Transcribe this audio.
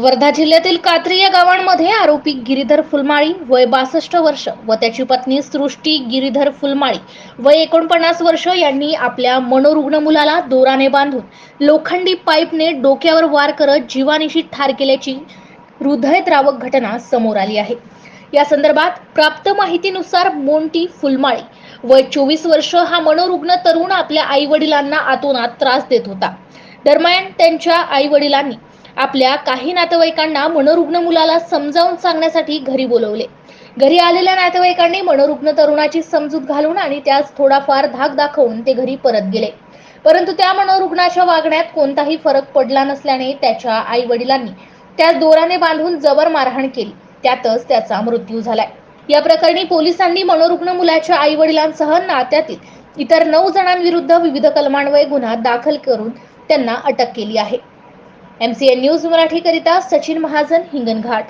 वर्धा जिल्ह्यातील कात्री या गावांमध्ये आरोपी गिरीधर फुलमाळी वय बासष्ट वर्ष व त्याची पत्नी सृष्टी गिरीधर फुलमाळी वय एकोणपन्नास वर्ष यांनी आपल्या मनोरुग्ण मुलाला दोराने बांधून लोखंडी पाईपने डोक्यावर वार करत जीवानिशी ठार केल्याची हृदयद्रावक घटना समोर आली आहे. या संदर्भात प्राप्त माहितीनुसार मोंटी फुलमाळी वय चोवीस वर्ष हा मनोरुग्ण तरुण आपल्या आई वडिलांना आतोनात त्रास देत होता. दरम्यान त्यांच्या आई वडिलांनी आपल्या काही नातेवाईकांना मनोरुग्ण मुलाला समजावून सांगण्यासाठी घरी बोलवले. घरी आलेल्या नातेवाईकांनी मनोरुग्ण तरुणाची समजूत घालून आणि त्यास थोडाफार धाक दाखवून ते घरी परत गेले. परंतु त्या मनोरुग्णाच्या वागण्यात कोणताही फरक पडला नसल्याने त्याच्या आई वडिलांनी त्यास दोराने बांधून जबर मारहाण केली. त्यातच त्याचा मृत्यू झालाय. या प्रकरणी पोलिसांनी मनोरुग्ण मुलाच्या आई वडिलांसह नात्यातील इतर नऊ जणांविरुद्ध विविध कलमान्वये गुन्हा दाखल करून त्यांना अटक केली आहे. एमसीएन न्यूज मराठीकरिता सचिन महाजन हिंगणघाट.